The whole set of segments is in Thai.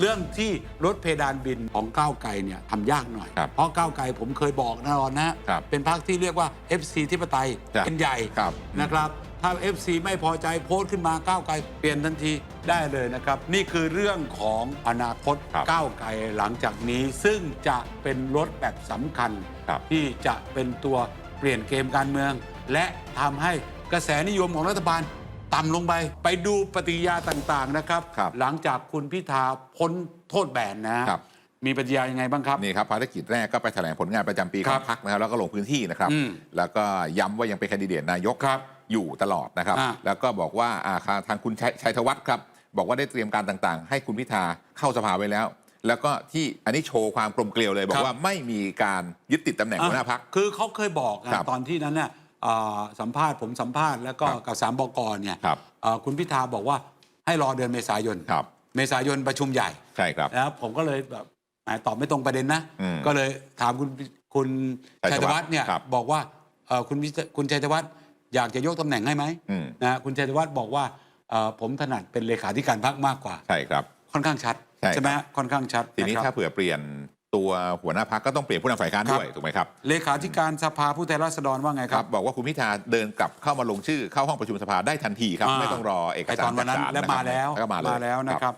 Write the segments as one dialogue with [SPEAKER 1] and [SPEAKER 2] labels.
[SPEAKER 1] เรื่องที่ลดเพดานบินของก้าวไกลเนี่ยทำยากหน่อย
[SPEAKER 2] ครับ
[SPEAKER 1] เพราะก้าวไกลผมเคยบอกนะรอนนะ
[SPEAKER 2] ครับ
[SPEAKER 1] เป็นพรรคที่เรียกว่า FC ที่ปไตย
[SPEAKER 2] ครับ
[SPEAKER 1] เป็นใหญ่
[SPEAKER 2] ครับ
[SPEAKER 1] นะครับ ถ้า FC ไม่พอใจโพสต์ขึ้นมาก้าวไกลเปลี่ยนทันทีได้เลยนะครับ นี่คือเรื่องของอนาคต
[SPEAKER 2] ครับ
[SPEAKER 1] ก้าวไกลหลังจากนี้ ซึ่งจะเป็นรถแบบสำคัญ
[SPEAKER 2] ครับ
[SPEAKER 1] ที่จะเป็นตัวเปลี่ยนเกมการเมือง และทำให้กระแสนิยมของรัฐบาล ต่ำลงไป ไปดูปฏิกิริยาต่างๆนะครับ
[SPEAKER 2] ครับ
[SPEAKER 1] หลังจากคุณพิธาพ้นโทษแบนนะครับ มีปฏิกิริยายังไงบ้างครับ
[SPEAKER 2] นี่ครับภารกิจแรกก็ไปแถลงผลงานประจำปีข
[SPEAKER 1] ครั
[SPEAKER 2] อบงพรรคนะครับแล้วก็ลงพื้นที่นะครับ
[SPEAKER 1] อืม
[SPEAKER 2] แล้วก็ย้ำว่ายังเป็นแคนดิเดตนายก
[SPEAKER 1] ครับ
[SPEAKER 2] อยู่ตลอดนะครับ
[SPEAKER 1] อ่า
[SPEAKER 2] แล้วก็บอกว่าอ่าทางคุณชัยชัยธวัฒน์ครับบอกว่าได้เตรียมการต่างๆ ให้คุณพิธาเข้าสภาไว้แล้ว แล้วก็ที่อันนี้โชว์ความกลมเกลียวเลย บอกว่าไม่มีการยึดติดตำแหน่งหัวหน้าพัก
[SPEAKER 1] คือเขาเคยบอกนะครับตอนที่นั้นเนี่ยอ่า สัมภาษณ์ผมสัมภาษณ์แล้วก็
[SPEAKER 2] ครับ
[SPEAKER 1] กับสามบกเนี่ย
[SPEAKER 2] ครับ
[SPEAKER 1] อ่าคุณพิธาบอกว่าให้รอเดือนเมษายน
[SPEAKER 2] ครับ
[SPEAKER 1] เมษายนประชุมใหญ่
[SPEAKER 2] ใช่ครับ
[SPEAKER 1] นะครับผมก็เลยแบบแหมตอบไม่ตรงประเด็นนะ
[SPEAKER 2] อืม
[SPEAKER 1] ก็เลยถามคุณคุณ
[SPEAKER 2] ชั
[SPEAKER 1] ชั
[SPEAKER 2] ย
[SPEAKER 1] ย
[SPEAKER 2] ธ
[SPEAKER 1] ธ
[SPEAKER 2] วั
[SPEAKER 1] วั
[SPEAKER 2] ฒ
[SPEAKER 1] ฒ
[SPEAKER 2] น์
[SPEAKER 1] น์เนี่ย
[SPEAKER 2] ครับ
[SPEAKER 1] บอกว่าเอ่อคุณวิคุณชัยธวัฒน์อยากจะยกตำแหน่งให้ไหม
[SPEAKER 2] อืม
[SPEAKER 1] นะคุณชัยธวัฒน์บอกว่าเอ่อผมถนัดเป็นเลขาธิการพรรคมากกว่า
[SPEAKER 2] ใช่ครับ
[SPEAKER 1] ค่อนข้างชัด
[SPEAKER 2] ใช่
[SPEAKER 1] ไหม
[SPEAKER 2] ครับ
[SPEAKER 1] ฮะค่อนข้างชัด
[SPEAKER 2] ทีนี้ะ
[SPEAKER 1] ครับ
[SPEAKER 2] ถ้าเผื่อเปลี่ยน ตัวหัวหน้าพักก็ต้องเปลี่ยนผู้นำฝ่ายค้าน
[SPEAKER 1] ครับ
[SPEAKER 2] ด้วยถูกไหมครับ
[SPEAKER 1] เลขาธิการสภาผู้แทนราษฎรว่าไง
[SPEAKER 2] ค
[SPEAKER 1] ค
[SPEAKER 2] รั
[SPEAKER 1] รั
[SPEAKER 2] บบบอกว่าคุณพิธาเดินกลับเข้ามาลงชื่อเข้าห้องประชุมสภาได้ทันทีครับ
[SPEAKER 1] อ่า
[SPEAKER 2] ไม่ต้องรอเอก
[SPEAKER 1] ไป
[SPEAKER 2] สาร
[SPEAKER 1] ตอนวันนั้น
[SPEAKER 2] จากศล
[SPEAKER 1] และ
[SPEAKER 2] นะครับ
[SPEAKER 1] มาแล้ว
[SPEAKER 2] แล้วก็มาเลย
[SPEAKER 1] แล้วนะครับ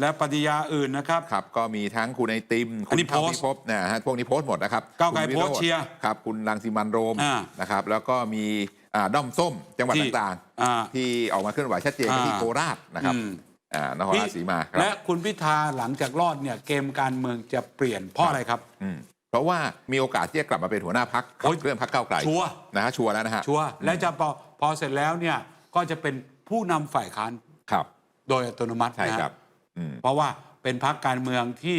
[SPEAKER 1] และปฏิยาอื่นนะครับ
[SPEAKER 2] ครับก็มีทั้งคุณไอติม
[SPEAKER 1] อั
[SPEAKER 2] คุ
[SPEAKER 1] น
[SPEAKER 2] ณ
[SPEAKER 1] นี้
[SPEAKER 2] เท่า
[SPEAKER 1] โพสต์
[SPEAKER 2] พิภพนะฮะพวกนี้โพสต์หมดนะครับ
[SPEAKER 1] ก้าวไกล
[SPEAKER 2] คุณวิ
[SPEAKER 1] โพ
[SPEAKER 2] โร
[SPEAKER 1] สต์
[SPEAKER 2] จน์
[SPEAKER 1] เชียร์
[SPEAKER 2] ครับคุณรังสิมันต์โรม
[SPEAKER 1] อ่า
[SPEAKER 2] นะครับแล้วก็มีอ่าด้อมส้มจังหวัด
[SPEAKER 1] ที่
[SPEAKER 2] ต่าง
[SPEAKER 1] อ่า
[SPEAKER 2] ๆที่ออกมาเคลื่อนไหวชัดเจนก็ที่
[SPEAKER 1] อ่า
[SPEAKER 2] โคราชนะครับ
[SPEAKER 1] อืม
[SPEAKER 2] อ่า นครราชสีมาครับ
[SPEAKER 1] และคุณพิธาหลังจากรอดเนี่ยเกมการเมืองจะเปลี่ยนเพราะอะไรครับ
[SPEAKER 2] อืมเพราะว่ามีโอกาสที่จะกลับมาเป็นหัวหน้าพัก
[SPEAKER 1] โอ้ย
[SPEAKER 2] เรื่องพักเก้าวไกล
[SPEAKER 1] ชัวร์
[SPEAKER 2] นะฮะชัวร์แล้วนะฮะ
[SPEAKER 1] ชัวร์และจะพอพอเสร็จแล้วเนี่ยก็จะเป็นผู้นำฝ่ายค้าน
[SPEAKER 2] ครับ
[SPEAKER 1] โดยอัตโนมัติ
[SPEAKER 2] ใช่
[SPEAKER 1] นะฮะ
[SPEAKER 2] ครับอืม
[SPEAKER 1] เพราะว่าเป็นพรรคการเมืองที่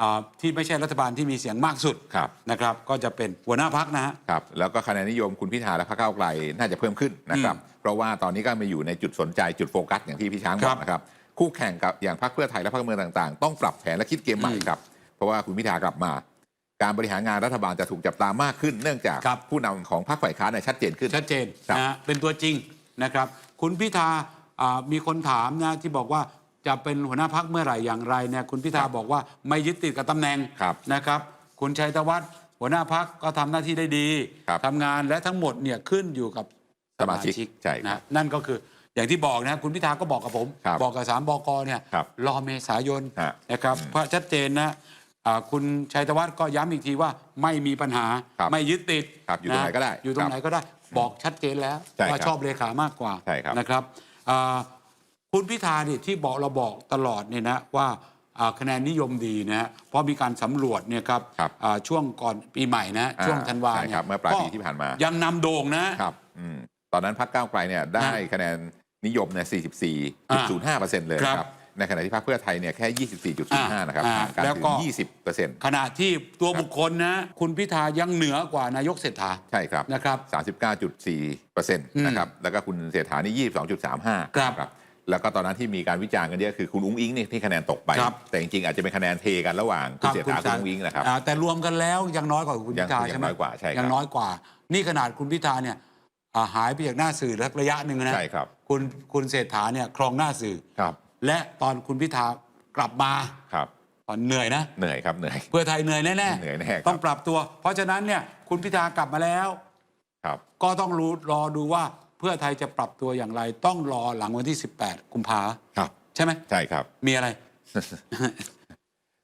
[SPEAKER 1] อ่าที่ไม่ใช่รัฐบาลที่มีเสียงมากสุด
[SPEAKER 2] ครับ
[SPEAKER 1] นะครับ ก็จะเป็นหัวหน้าพักนะฮะ
[SPEAKER 2] ครับแล้วก็คะแนนนิยมคุณพิธาและพรรคก้าวไกลน่าจะเพิ่มขึ้นนะครับ เพราะว่าตอนนี้ก็มาอยู่ในจุดสนใจจุดโฟกัสอย่างที่พี่ช้างบ
[SPEAKER 1] ครั
[SPEAKER 2] อบกนะครับ คู่แข่งกับอย่างพรรคเพื่อไทยและพรรคการเมืองต่างๆ ต้องปรับแผนและคิดเกมใหม่
[SPEAKER 1] อืม
[SPEAKER 2] ครับ เพราะว่าคุณพิธากลับมา การบริหารงานรัฐบาลจะถูกจับตามากขึ้น เนื่องจาก
[SPEAKER 1] ครับ
[SPEAKER 2] ผู้นำของพรรคฝ่ายค้านเนี่ยชัดเจนขึ้น
[SPEAKER 1] ชัดเจน
[SPEAKER 2] ครับ
[SPEAKER 1] นะฮะเป็นตัวจริงนะครับ คุณพิธาอ่ามีคนถามนะที่บอกว่าจะเป็นหัวหน้าพักเมื่อไหร่อย่างไรเนี่ยคุณพิธาบอกว่าไม่ยึดติดกับตำแหน่ง
[SPEAKER 2] ครับ
[SPEAKER 1] นะครับ คุณชัยธวัฒน์หัวหน้าพักก็ทำหน้าที่ได้ดี
[SPEAKER 2] ครับ
[SPEAKER 1] ทำงานและทั้งหมดเนี่ยขึ้นอยู่กับ
[SPEAKER 2] สมาชิกใช่ครับ
[SPEAKER 1] นะนั่นก็คือ อย่างที่บอกนะคุณพิธาก็บอกกับผม
[SPEAKER 2] ครับ
[SPEAKER 1] บอกกับสามบกเนี่ย
[SPEAKER 2] ครับ
[SPEAKER 1] รอเมษายน
[SPEAKER 2] ฮะ
[SPEAKER 1] นะครับ
[SPEAKER 2] อืม
[SPEAKER 1] เพราะชัดเจนนะอ่าคุณชัยธวัฒน์ก็ย้ำอีกทีว่าไม่มีปัญหา
[SPEAKER 2] ครับ
[SPEAKER 1] ไม่ยึดติด
[SPEAKER 2] ครับอยู่ตรงไหนก็ได้
[SPEAKER 1] อยู่ตรงไหนก็ได้ บอกชัดเจนแล้ว
[SPEAKER 2] ใช่ครับ
[SPEAKER 1] ว่าชอบเลขามากกว่า
[SPEAKER 2] ใช่ครับ
[SPEAKER 1] นะครับอ่าคุณพิธาเนี่ยที่บอกเราบอกตลอดเนี่ยนะว่าอ่าคะแนนนิยมดีนะฮะเพราะมีการสำรวจเนี่ยครับ
[SPEAKER 2] ครับ
[SPEAKER 1] อ่าช่วงก่อนปีใหม่นะ
[SPEAKER 2] อ่า
[SPEAKER 1] ช่วงธันวา
[SPEAKER 2] ใช่
[SPEAKER 1] เนี่
[SPEAKER 2] ครั
[SPEAKER 1] ย
[SPEAKER 2] บเมื่อปลายปี
[SPEAKER 1] ก็
[SPEAKER 2] ที่ผ่านมา
[SPEAKER 1] ยังนำโด่งนะ
[SPEAKER 2] ครับอืมตอนนั้นพรรคก้าวไกลเนี่ยได้
[SPEAKER 1] ฮะ
[SPEAKER 2] คะแนน นิยมเนี่ย44.05%เลยนะครับ ในขณะที่พรรคเพื่อไทยเนี่ยแค่ 24.05นะครับ
[SPEAKER 1] อ่า
[SPEAKER 2] ห่างกัน
[SPEAKER 1] แล้ว
[SPEAKER 2] ถึ
[SPEAKER 1] ก็
[SPEAKER 2] ง20%
[SPEAKER 1] ขณะที่ตัว
[SPEAKER 2] ครับ
[SPEAKER 1] บุคคลนะ คุณพิธายังเหนือกว่านายกเศรษฐา
[SPEAKER 2] ใช่ครับ
[SPEAKER 1] นะครับ
[SPEAKER 2] 39.4%นะครับแล้วก็คุณเศรษฐานี่22.35
[SPEAKER 1] ครับ
[SPEAKER 2] แล้วก็ตอนนั้นที่มีการวิจารณ์กันเยอะคือคุณอุ้งอิงนี่ที่คะแนนตกไป
[SPEAKER 1] ครับ
[SPEAKER 2] แต่จริงๆ อาจจะเป็นคะแนนเทกันระหว่างคุณเศรษฐาคุณอุ้งอิงนะครับ
[SPEAKER 1] อ่าแต่รวมกันแล้วยังน้อยกว่าคุณ
[SPEAKER 2] ยั
[SPEAKER 1] พิ
[SPEAKER 2] ง
[SPEAKER 1] ธา
[SPEAKER 2] ยัง
[SPEAKER 1] ใช่ไหม
[SPEAKER 2] น้อยกว่าใช่ครับ
[SPEAKER 1] ยังน้อยกว่า นี่ขนาดคุณพิธาเนี่ยอ่าหายไปจากหน้าสื่อสักระยะหนึ่งนะ
[SPEAKER 2] ใช่ครับ
[SPEAKER 1] คุณคุณเศรษฐาเนี่ยครองหน้าสื่อ
[SPEAKER 2] ครับ
[SPEAKER 1] และตอนคุณพิธากลับมา
[SPEAKER 2] ครับ
[SPEAKER 1] ตอนเหนื่อยนะ
[SPEAKER 2] เหนื่อยครับเหนื่อย
[SPEAKER 1] เพื่อไทยเหนื่อยแน่
[SPEAKER 2] เหนื่อยแน่ครับ
[SPEAKER 1] ต้องปรับตัว เพราะฉะนั้นเนี่ยคุณพิธากลับมาแล้ว
[SPEAKER 2] ครับ
[SPEAKER 1] ก็ต้องรู้รอดูว่าเพื่อไทยจะปรับตัวอย่างไร ต้องรอหลังวันที่ 18 กุมภา
[SPEAKER 2] ครับ
[SPEAKER 1] ใช่ไหม
[SPEAKER 2] ใช่ครับ
[SPEAKER 1] มีอะไร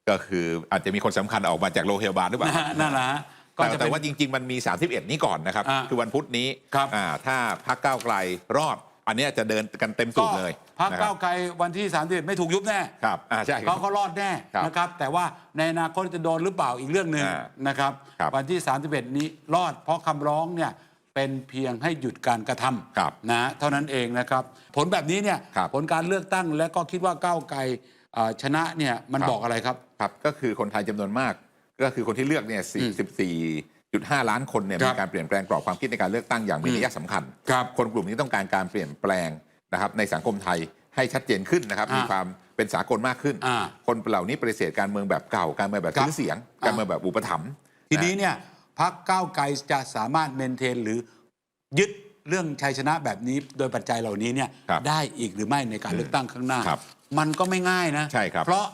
[SPEAKER 2] ก็คืออาจจะมีคนสำคัญออกมาจากโรงพยาบาลหรือเปล่า
[SPEAKER 1] นะฮะนั่นแหละฮะก็
[SPEAKER 2] แต่
[SPEAKER 1] จะ
[SPEAKER 2] แต่
[SPEAKER 1] เป็น
[SPEAKER 2] ว่าจริง ๆ มันมี 31 นี้ก่อนนะครับ
[SPEAKER 1] อ่า
[SPEAKER 2] คือวันพุธนี้
[SPEAKER 1] ครับ
[SPEAKER 2] อ่าถ้าพักก้าวไกลรอด อันเนี้ยจะเดินกันเต็มสู
[SPEAKER 1] ก็
[SPEAKER 2] บเลย
[SPEAKER 1] พัก
[SPEAKER 2] นะครั
[SPEAKER 1] ก้า
[SPEAKER 2] บ
[SPEAKER 1] วไกลวันที่31ไม่ถูกยุบแน่
[SPEAKER 2] ครับอ่าใช่ครั
[SPEAKER 1] เขา
[SPEAKER 2] บ
[SPEAKER 1] ก็รอดแน่
[SPEAKER 2] ครับ
[SPEAKER 1] นะครับ แต่ว่าในอนาคตจะโดนหรือเปล่าอีกเรื่องหนึ่ง
[SPEAKER 2] อ่า
[SPEAKER 1] นะครับ
[SPEAKER 2] ครับ
[SPEAKER 1] วันที่ 31 นี้รอดเพราะคำร้องเนี่ยเป็นเพียงให้หยุดการกระท
[SPEAKER 2] ครับำ
[SPEAKER 1] นะเท่านั้นเองนะครับ ผลแบบนี้เนี่ย
[SPEAKER 2] ครับ
[SPEAKER 1] ผลการเลือกตั้งและก็คิดว่าก้าวไกลอ่าชนะเนี่ยมัน
[SPEAKER 2] ครับ
[SPEAKER 1] บอกอะไรครับ
[SPEAKER 2] ครับก็คือคนไทยจำนวนมาก ก็คือคนที่เลือกเนี่ย
[SPEAKER 1] อื ม
[SPEAKER 2] 44.5ล้านคนเนี่ย
[SPEAKER 1] ครั
[SPEAKER 2] มี
[SPEAKER 1] บ
[SPEAKER 2] การเปลี่ยนแปลงกรอบความคิดในการเลือกตั้งอย่างมี
[SPEAKER 1] อืม
[SPEAKER 2] นัยสำคัญ
[SPEAKER 1] ครับ
[SPEAKER 2] คนกลุ่มนี้ต้องการการเปลี่ยนแปลงนะครับในสังคมไทยให้ชัดเจนขึ้นนะครับ
[SPEAKER 1] อ่ามี
[SPEAKER 2] มีความเป็นสากลมากขึ้น
[SPEAKER 1] อ่า
[SPEAKER 2] คนเหล่านี้ปฏิเสธการเมืองแบบเก่าการเมืองแบบ
[SPEAKER 1] ครับ
[SPEAKER 2] ซื้อเสียง
[SPEAKER 1] อ่า
[SPEAKER 2] การเมืองแบบอุปถัมภ์
[SPEAKER 1] ทีนี้ะเนี่ยพักก้าวไกลจะสามารถเมนเทนหรือยึดเรื่องชัยชนะแบบนี้ โดยปัจจัยเหล่านี้เนี่ย
[SPEAKER 2] ครับ
[SPEAKER 1] ได้อีกหรือไม่ในการเลือกตั้งข้างหน้า
[SPEAKER 2] ครับ
[SPEAKER 1] มันก็ไม่ง่ายนะ
[SPEAKER 2] ใช่ครับ
[SPEAKER 1] เพราะ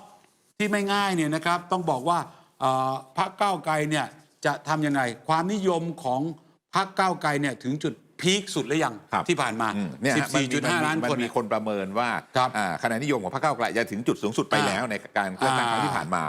[SPEAKER 1] ที่ไม่ง่ายเนี่ยนะครับต้องบอกว่าเอ่อพรรคก้าวไกลเนี่ย จะทำยังไง ความนิยมของพรรคก้าวไกลเนี่ยถึงจุดพีคสุดหรือยัง
[SPEAKER 2] ครับ
[SPEAKER 1] ที่ผ่านมา
[SPEAKER 2] อืมเนี่ยฮะมันมี
[SPEAKER 1] 14.5 ล้าน
[SPEAKER 2] มั
[SPEAKER 1] คน
[SPEAKER 2] มี
[SPEAKER 1] เนี่ย
[SPEAKER 2] คนประเมินว่า
[SPEAKER 1] ครับ
[SPEAKER 2] อ่าคะแนนนิยมของพรรคก้าวไกลจะถึงจุดสูงสุดไป
[SPEAKER 1] อ่า
[SPEAKER 2] แล้วในการเลือกตั้งครั้งที่ผ่านมา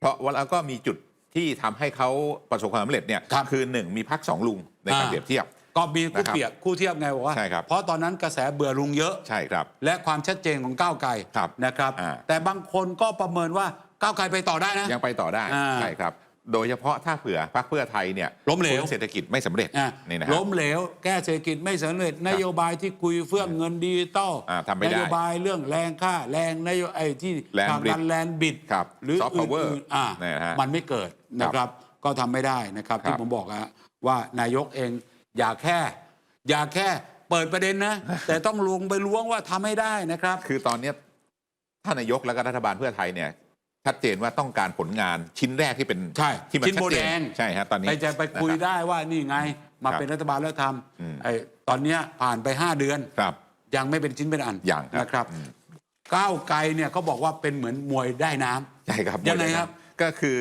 [SPEAKER 2] เพราะว่าแล้วก็มีจุดที่ทำให้เขาประสบความสำเร็จเนี่ย
[SPEAKER 1] ครับ
[SPEAKER 2] คือหนึ่งมีพรรคสองลุงในการ
[SPEAKER 1] อ่า
[SPEAKER 2] เปรียบเทียบ
[SPEAKER 1] ก็มีคู่
[SPEAKER 2] นะครับ
[SPEAKER 1] เปรียบคู่เทียบไงบอกว่า
[SPEAKER 2] ใช่ครับ
[SPEAKER 1] เพราะตอนนั้นกระแสเบื่อลุงเยอะ
[SPEAKER 2] ใช่ครับ
[SPEAKER 1] และความชัดเจนของก้าวไกล
[SPEAKER 2] ครับ
[SPEAKER 1] นะครับ
[SPEAKER 2] อ่า
[SPEAKER 1] แต่บางคนก็ประเมินว่าก้าวไกลไปต่อได้นะ
[SPEAKER 2] ยังไปต่อได้
[SPEAKER 1] อ่า
[SPEAKER 2] ใช่ครับ โดยเฉพาะถ้าเผื่อพรรคเพื่อไทยเนี่ย
[SPEAKER 1] ล้มเหลว
[SPEAKER 2] ฟื้นเศรษฐกิจไม่สำเร็จ
[SPEAKER 1] อะ
[SPEAKER 2] นี่นะฮะ
[SPEAKER 1] ล้มเหลว แก้เศรษฐกิจไม่สำเร็จ นโยบายที่คุยเฟื่องเงินดิจิตอล
[SPEAKER 2] อ่าทำไม่ได้
[SPEAKER 1] นโยบายเรื่องแรงค่าแรงนโยไอ้ที่
[SPEAKER 2] Land
[SPEAKER 1] ทำกัน
[SPEAKER 2] bid
[SPEAKER 1] แลนบิด
[SPEAKER 2] ครับ
[SPEAKER 1] หรือ
[SPEAKER 2] Soft power
[SPEAKER 1] อื่นๆอ่า
[SPEAKER 2] เนี่ยนะฮะ
[SPEAKER 1] มันไม่เกิดนะครับ ก็ทำไม่ได้นะครับ
[SPEAKER 2] ครับ
[SPEAKER 1] ที่ผมบอกอะว่านายกเองอย่าแค่ อย่าแค่เปิดประเด็นนะ แต่ต้องลงไปล้วงว่าทำไม่ได้นะครับ
[SPEAKER 2] คือตอนเนี้ยท่านนายกและก็รัฐบาลเพื่อไทยเนี่ย ชัดเจนว่าต้องการผลงานชิ้นแรกที่เป็น
[SPEAKER 1] ใช่
[SPEAKER 2] ที่มัน
[SPEAKER 1] ชิ้น
[SPEAKER 2] ชัด
[SPEAKER 1] โบ
[SPEAKER 2] เจ
[SPEAKER 1] แดง
[SPEAKER 2] ใช่ฮะตอนนี้
[SPEAKER 1] ไปจะไปคุย
[SPEAKER 2] นะครับ
[SPEAKER 1] ได้ว่านี่ไงมา
[SPEAKER 2] ครับ
[SPEAKER 1] เป็นรัฐบาลแล้วท
[SPEAKER 2] อืมำ
[SPEAKER 1] ไอ้ตอนเนี้ยผ่านไป 5 เดือน
[SPEAKER 2] ครับ
[SPEAKER 1] ยังไม่เป็นชิ้นเป็นอัน
[SPEAKER 2] ยังครับ
[SPEAKER 1] นะครับ
[SPEAKER 2] อืม
[SPEAKER 1] ก้าวไกลเนี่ยเขาบอกว่าเป็นเหมือนมวยได้น้ำ
[SPEAKER 2] ใช่ครับ
[SPEAKER 1] ยังไงครับ
[SPEAKER 2] ก็คือ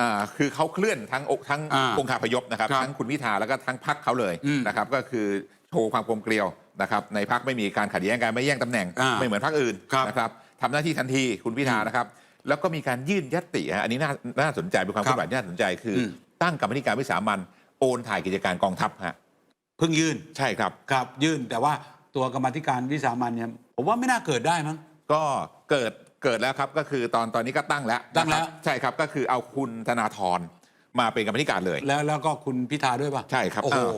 [SPEAKER 2] อ่าคือเขาเคลื่อนทั้งอกทั้ง
[SPEAKER 1] อ่า
[SPEAKER 2] องค์คาพยพนะครับ
[SPEAKER 1] ครับ
[SPEAKER 2] ทั้งคุณพิธาแล้วก็ทั้งพักเขาเลย
[SPEAKER 1] อืม
[SPEAKER 2] นะครับก็คือโชว์ความกลมเกลียวนะครับในพักไม่มีการขัดแย้งกันไม่แย่งตำแหน่ง
[SPEAKER 1] อ่า
[SPEAKER 2] ไม่เหมือนพักอื่น
[SPEAKER 1] ครับ
[SPEAKER 2] นะครับทำหน้าที่ทันทีคุณพิธานะครับ แล้วก็มีการยื่นยติฮะอันนี้น่าน่าสนใจเป็นความ
[SPEAKER 1] ครั
[SPEAKER 2] เค
[SPEAKER 1] บ
[SPEAKER 2] ลื่อนไหวที่น่าสนใจคืออ
[SPEAKER 1] ม
[SPEAKER 2] ตั้งกรรมธิการวิสามันโอนถ่ายกิจการกองทัพฮะ
[SPEAKER 1] เพิ่งยื่น
[SPEAKER 2] ใช่ครับ
[SPEAKER 1] ครับยื่นแต่ว่าตัวกรรมาธิการวิสามันเนี่ยผมว่าไม่น่าเกิดได้มั้ง
[SPEAKER 2] ก็เกิดเกิดแล้วครับก็คือตอนตอนนี้ก็ตั้งแล้ว
[SPEAKER 1] ตั้งแล้ว
[SPEAKER 2] นะครับใช่ครับก็คือเอาคุณธนาธรมาเป็นกรรมธิการเลย
[SPEAKER 1] แล้วแล้วก็คุณพิธาด้วยป่ะ
[SPEAKER 2] ใช่ครับ
[SPEAKER 1] โอ้โห
[SPEAKER 2] เออ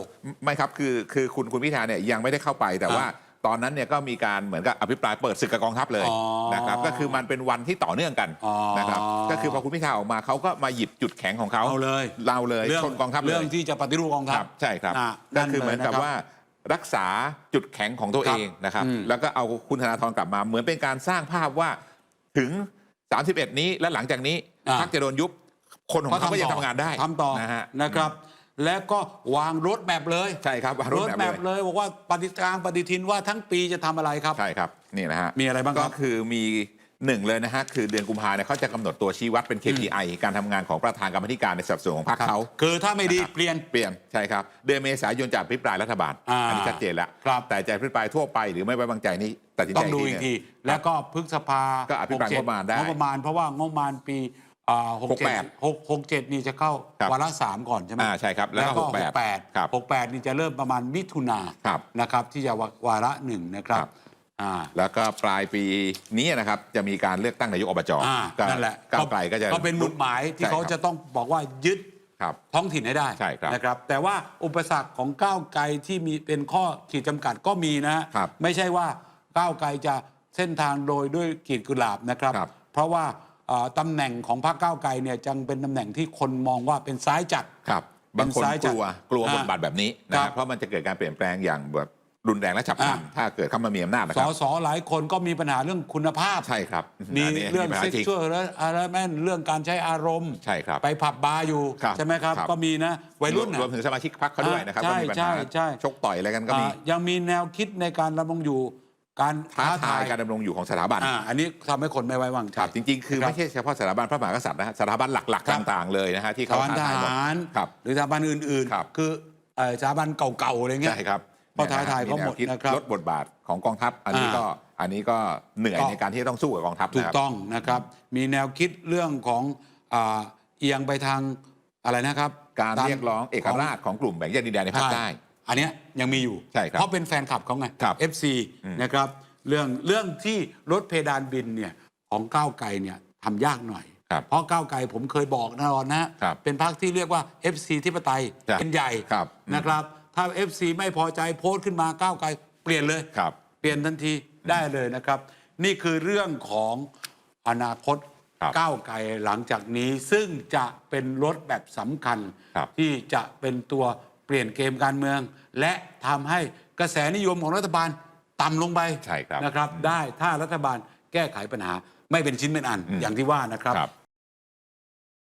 [SPEAKER 2] ไม่ครับคือคือคุณคุณพิธาเนี่ยยังไม่ได้เข้าไปแต่
[SPEAKER 1] อ่า
[SPEAKER 2] ว่า ตอนนั้นเนี่ยก็มีการเหมือนกับอภิปรายเปิดศึกกับกองทัพเลย
[SPEAKER 1] อ๋อ
[SPEAKER 2] นะครับก็คือมันเป็นวันที่ต่อเนื่องกัน
[SPEAKER 1] อ๋อ
[SPEAKER 2] นะครับก็คือพอคุณพิธาออกมาเขาก็มาหยิบจุดแข็งของเขา
[SPEAKER 1] เอาเลย
[SPEAKER 2] เราเลย
[SPEAKER 1] เรื่อง
[SPEAKER 2] ชนกองทัพเลย
[SPEAKER 1] เรื่องที่จะปฏิรูปกอง
[SPEAKER 2] ค
[SPEAKER 1] ทัพ
[SPEAKER 2] รับใช่ครับ
[SPEAKER 1] อะ
[SPEAKER 2] ก็คือเหมือนกับ
[SPEAKER 1] นั่นเลยนะครับ
[SPEAKER 2] ว่ารักษาจุดแข็งของตัวเองนะครับ
[SPEAKER 1] อืม
[SPEAKER 2] แล้วก็เอาคุณธนาธรกลับมาเหมือนเป็นการสร้างภาพว่าถึง 31 นี้และหลังจากนี้
[SPEAKER 1] อ่า
[SPEAKER 2] พรรคจะโดนยุบคนของเขาก็ยังทำงานได้
[SPEAKER 1] ทำต่อ
[SPEAKER 2] นะฮะ
[SPEAKER 1] นะครับ และก็วางรถแมพเลย
[SPEAKER 2] ใช่ครับวางรถ
[SPEAKER 1] รถ
[SPEAKER 2] แมพ
[SPEAKER 1] แม
[SPEAKER 2] เลย
[SPEAKER 1] พเลยบอกว่าปฏิทางปฏิทินว่าทั้งปีจะทำอะไรครับ
[SPEAKER 2] ใช่ครับนี่นะฮะ
[SPEAKER 1] มีอะไรบ้างครับ
[SPEAKER 2] ก็คือมีหนึ่งเลยนะฮะคือเดือนกุมภาเนี่ยเขาจะกำหนดตัวชี้วัดเป็น KPI การทำงานของประธานกรรมธิการในสัดส่วนของพรรคเขา
[SPEAKER 1] คือถ้าไม่ดี
[SPEAKER 2] นะครับ
[SPEAKER 1] เปลี่ยน
[SPEAKER 2] เปลี่ยนใช่ครับเดือนเมษายนจะอภิปรายรัฐบาล
[SPEAKER 1] อ่า
[SPEAKER 2] นนี้ชัดเจนแล้ว
[SPEAKER 1] ครับ
[SPEAKER 2] แต่จะอภิปรายทั่วไปหรือไม่ไว้วางใจนี่ตัดสินใจ
[SPEAKER 1] ต้องดูอีกทีแล้วก็พฤษภา
[SPEAKER 2] ก็อภิปราย
[SPEAKER 1] 67
[SPEAKER 2] งบประมาณได้
[SPEAKER 1] งบประมาณเพราะว่างบประมาณปี หกเจ็ด
[SPEAKER 2] 68
[SPEAKER 1] หกหกเจ็ดนี่จะเข้า
[SPEAKER 2] ครับ
[SPEAKER 1] วาระสามก่อนใช่ไหม
[SPEAKER 2] อ่าใช่ครับแล้วก็
[SPEAKER 1] หก
[SPEAKER 2] 68
[SPEAKER 1] แปด
[SPEAKER 2] ครับ
[SPEAKER 1] หกแปดนี่จะเริ่มประมาณมิถุนา
[SPEAKER 2] ครับ
[SPEAKER 1] นะครับ ที่จะวาระหนึ่งนะครับ
[SPEAKER 2] ครับ
[SPEAKER 1] อ่า
[SPEAKER 2] แล้วก็ปลายปีนี้นะครับ จะมีการเลือกตั้งนายกอบจ
[SPEAKER 1] อ่า
[SPEAKER 2] ก็
[SPEAKER 1] นั่นแหละ
[SPEAKER 2] ก้าวไกลก็จะ
[SPEAKER 1] ก็เป็นหมุดหมายที่
[SPEAKER 2] ใช่
[SPEAKER 1] เขา
[SPEAKER 2] ครับ
[SPEAKER 1] จะต้องบอกว่ายึด
[SPEAKER 2] ครับ
[SPEAKER 1] ท้องถิ่นให้ได้
[SPEAKER 2] ใช่ครับ
[SPEAKER 1] นะครับ แต่ว่าอุปสรรคของก้าวไกลที่มีเป็นข้อขีดจำกัดก็มีนะฮะ
[SPEAKER 2] ครับ
[SPEAKER 1] ไม่ใช่ว่าก้าวไกลจะเส้นทางโดยด้วยกีดกุหลาบนะครับ
[SPEAKER 2] ครับ
[SPEAKER 1] เพราะว่าเอ่อ ตำแหน่งของพรรคก้าวไกลเนี่ยจังเป็นตำแหน่งที่คนมองว่าเป็นซ้ายจัด
[SPEAKER 2] ครับ
[SPEAKER 1] เป็น
[SPEAKER 2] บางคน
[SPEAKER 1] ซ้ายจั
[SPEAKER 2] ก
[SPEAKER 1] ด
[SPEAKER 2] ลัวกลัว
[SPEAKER 1] อ่า
[SPEAKER 2] บทบาทแบบนี้นะ
[SPEAKER 1] ค
[SPEAKER 2] ค
[SPEAKER 1] รั
[SPEAKER 2] รั
[SPEAKER 1] บบ
[SPEAKER 2] เพราะมันจะเกิดการเปลี่ยนแปลงอย่างแบบรุนแรงและฉับพลัน
[SPEAKER 1] อ่า
[SPEAKER 2] ถ้าเกิดเข้ามามีอำนาจนะ
[SPEAKER 1] ส
[SPEAKER 2] ครั
[SPEAKER 1] อบสอหลายคนก็มีปัญหาเรื่องคุณภาพ
[SPEAKER 2] ใช่ครับ
[SPEAKER 1] มี
[SPEAKER 2] นนี้
[SPEAKER 1] เรื่อง
[SPEAKER 2] มีปัญหา
[SPEAKER 1] เซ็ก
[SPEAKER 2] จริง
[SPEAKER 1] ชวลและอะไรแม่นเรื่องการใช้อารมณ์
[SPEAKER 2] ใช่ครับ
[SPEAKER 1] ไปผับบาร์อยู่
[SPEAKER 2] ครับ
[SPEAKER 1] ใช่ไหมครับ
[SPEAKER 2] ครับ
[SPEAKER 1] ก็มีนะ วัยรุ่น
[SPEAKER 2] ร
[SPEAKER 1] น่ะ
[SPEAKER 2] วมถึงสมาชิกพรรคเขาด้วยนะครับ
[SPEAKER 1] ใช่
[SPEAKER 2] ก็มีปัญ
[SPEAKER 1] ใช่
[SPEAKER 2] หา
[SPEAKER 1] ใช่
[SPEAKER 2] ชกต่อยอะไรกันก็มี
[SPEAKER 1] อ่ายังมีแนวคิดในการดำรงอยู่ การ
[SPEAKER 2] ท้าทายการดำรงอยู่ของสถาบัน
[SPEAKER 1] อ่าอันนี้ทำให้คนไม่ไว้วางใจ
[SPEAKER 2] ครับจริง ๆ คือ
[SPEAKER 1] ครับ
[SPEAKER 2] ไม่ใช่เฉพาะสถาบันพระมหากษัตริย์นะฮะสถาบันหลัก
[SPEAKER 1] ครับ
[SPEAKER 2] ๆต่าง ๆ เลยนะฮะที่
[SPEAKER 1] ส
[SPEAKER 2] เขา
[SPEAKER 1] ถาบันท
[SPEAKER 2] ท้าทายหมด
[SPEAKER 1] หาร
[SPEAKER 2] ครับ
[SPEAKER 1] หรือสถาบันอื่น
[SPEAKER 2] ครับ
[SPEAKER 1] ๆคือเอ่อสถาบันเก่าๆอะไรเงี้ย
[SPEAKER 2] ใช่ครับ
[SPEAKER 1] ก็ท้าทายเขาหมด
[SPEAKER 2] แวคิ
[SPEAKER 1] นะครับ
[SPEAKER 2] ลดบทบาทของกองทัพ อันนี้
[SPEAKER 1] อ่า
[SPEAKER 2] ก็อันนี้ก็เหนื่อย
[SPEAKER 1] ก็
[SPEAKER 2] ในการที่จะต้องสู้กับกองทัพ
[SPEAKER 1] ถู
[SPEAKER 2] นะ
[SPEAKER 1] ก
[SPEAKER 2] ครับ
[SPEAKER 1] ต้องนะครับ มีแนวคิดเรื่องของอ่าเอียงไปทางอะไรนะครับ
[SPEAKER 2] การ
[SPEAKER 1] ตม
[SPEAKER 2] เรียกร้องเอกราชของกลุ่มแบ่งแยกดินแดนในภาคใต้
[SPEAKER 1] ช่ อันเนี้ยยังมีอยู่
[SPEAKER 2] ใช่ครับ
[SPEAKER 1] เพราะเป็นแฟนคลับเขาไง
[SPEAKER 2] ครับ
[SPEAKER 1] FC นะครับเรื่องเรื่องที่ลดเพดานบินเนี่ยของก้าวไกลเนี่ยทำยากหน่อย
[SPEAKER 2] ครับ
[SPEAKER 1] เพราะก้าวไกลผมเคยบอกนะรอนนะ
[SPEAKER 2] ครับ
[SPEAKER 1] เป็นพรรคที่เรียกว่า FC ที่ปไตย
[SPEAKER 2] ครับ
[SPEAKER 1] เป็นใหญ่
[SPEAKER 2] ครับ
[SPEAKER 1] นะครับ ถ้า FC ไม่พอใจโพสต์ขึ้นมาก้าวไกลเปลี่ยนเลย
[SPEAKER 2] ครับ
[SPEAKER 1] เปลี่ยนทันทีได้เลยนะครับ นี่คือเรื่องของอนาคต
[SPEAKER 2] ครับ
[SPEAKER 1] ก้าวไกลหลังจากนี้ ซึ่งจะเป็นรถแบบสำคัญ
[SPEAKER 2] ครับ
[SPEAKER 1] ที่จะเป็นตัวเปลี่ยนเกมการเมือง และทำให้กระแสนิยมของรัฐบาลต่ำลงไป
[SPEAKER 2] ใช่ครับ
[SPEAKER 1] นะครับ ได้ถ้ารัฐบาลแก้ไขปัญหาไม่เป็นชิ้นเป็นอัน
[SPEAKER 2] อืม
[SPEAKER 1] อย่างที่ว่านะครับ
[SPEAKER 2] ครับ